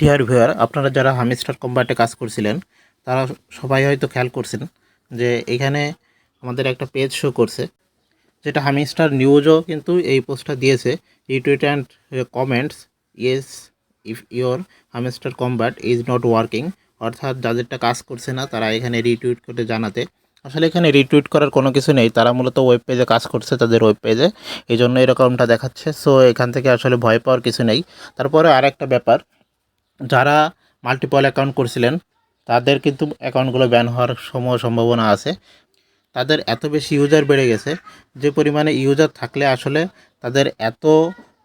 Dear viewer আপনারা যারা hamster কম্বাটে কাজ করছিলেন, তারা সবাই হয়তো খেয়াল করছেন যে এখানে আমাদের একটা পেজ শো করছে, যেটা হামিস্টার নিউজও কিন্তু এই পোস্টটা দিয়েছে। Retweet and comments yes if your Hamster Kombat is not working অর্থাৎ যাদেরটা কাজ করছে না, তারা এখানে রিটুইট করে জানাতে। আসলে এখানে রিটুইট করার কোনো কিছু নেই, তারা মূলত ওয়েব পেজে কাজ করছে তাদের ওয়েব পেজে এই জন্য এরকমটা দেখাচ্ছে সো এখান থেকে আসলে ভয় পাওয়ার কিছু নেই। তারপরে আর একটা ব্যাপার যারা মাল্টিপল অ্যাকাউন্ট করছিলেন, তাদের কিন্তু অ্যাকাউন্টগুলো ব্যান হওয়ার সময় সম্ভাবনা আছে। তাদের এত বেশি ইউজার বেড়ে গেছে, যে পরিমাণে ইউজার থাকলে আসলে তাদের এত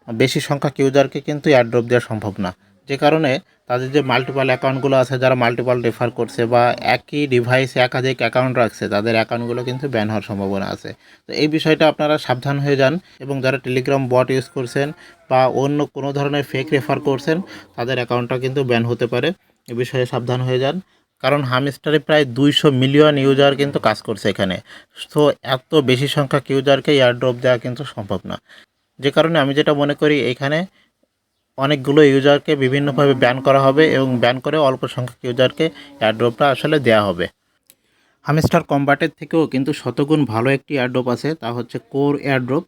বেশি সংখ্যক ইউজারকে কিন্তু অ্যাড্রপ দেওয়া সম্ভব না। যে কারণে তাদের যে মাল্টিপাল অ্যাকাউন্টগুলো আছে, যারা মাল্টিপাল রেফার করছে বা একই ডিভাইসে একাধিক অ্যাকাউন্ট রাখছে, তাদের অ্যাকাউন্টগুলো কিন্তু ব্যান হওয়ার সম্ভাবনা আছে। তো এই বিষয়টা আপনারা সাবধান হয়ে যান এবং যারা টেলিগ্রাম বট ইউজ করছেন বা অন্য কোনো ধরনের ফেক রেফার করছেন, তাদের অ্যাকাউন্টটা কিন্তু ব্যান হতে পারে। এ বিষয়ে সাবধান হয়ে যান। কারণ হামস্টারে প্রায় দুইশো মিলিয়ন ইউজার কিন্তু কাজ করছে এখানে। তো এত বেশি সংখ্যক ইউজারকে এয়ারড্রপ দেওয়া কিন্তু সম্ভব না। যে কারণে আমি যেটা মনে করি এখানে অনেকগুলো ইউজারকে বিভিন্নভাবে ব্যান করা হবে এবং ব্যান করে অল্প সংখ্যক ইউজারকে এয়ারড্রপটা আসলে দেওয়া হবে। হামস্টার কম্বাটের থেকেও কিন্তু শতগুণ ভালো একটি এয়ারড্রপ আছে, তা হচ্ছে কোর এয়ারড্রপ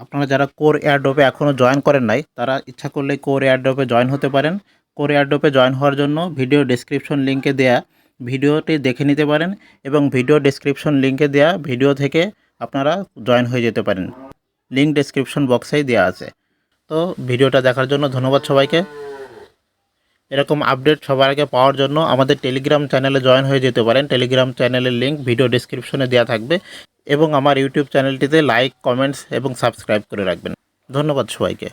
আপনারা যারা কোর এয়ারড্রপে এখনও জয়েন করেন নাই, তারা ইচ্ছা করলে কোর এয়ারড্রপে জয়েন হতে পারেন। কোর এয়ারড্রপে জয়েন হওয়ার জন্য ভিডিও ডেসক্রিপশন লিঙ্কে দেয়া ভিডিওটি দেখে নিতে পারেন এবং ভিডিও ডেসক্রিপশন লিঙ্কে দেয়া ভিডিও থেকে আপনারা জয়েন হয়ে যেতে পারেন। লিঙ্ক ডেসক্রিপশন বক্সেই দেওয়া আছে। তো ভিডিওটা দেখার জন্য ধন্যবাদ সবাইকে। এরকম আপডেট সবার আগে পাওয়ার জন্য আমাদের টেলিগ্রাম চ্যানেলে জয়েন হয়ে যেতে পারেন। টেলিগ্রাম চ্যানেলের লিঙ্ক ভিডিও ডিসক্রিপশনে দেওয়া থাকবে এবং আমার ইউটিউব চ্যানেলটিতে লাইক কমেন্টস এবং সাবস্ক্রাইব করে রাখবেন। ধন্যবাদ সবাইকে।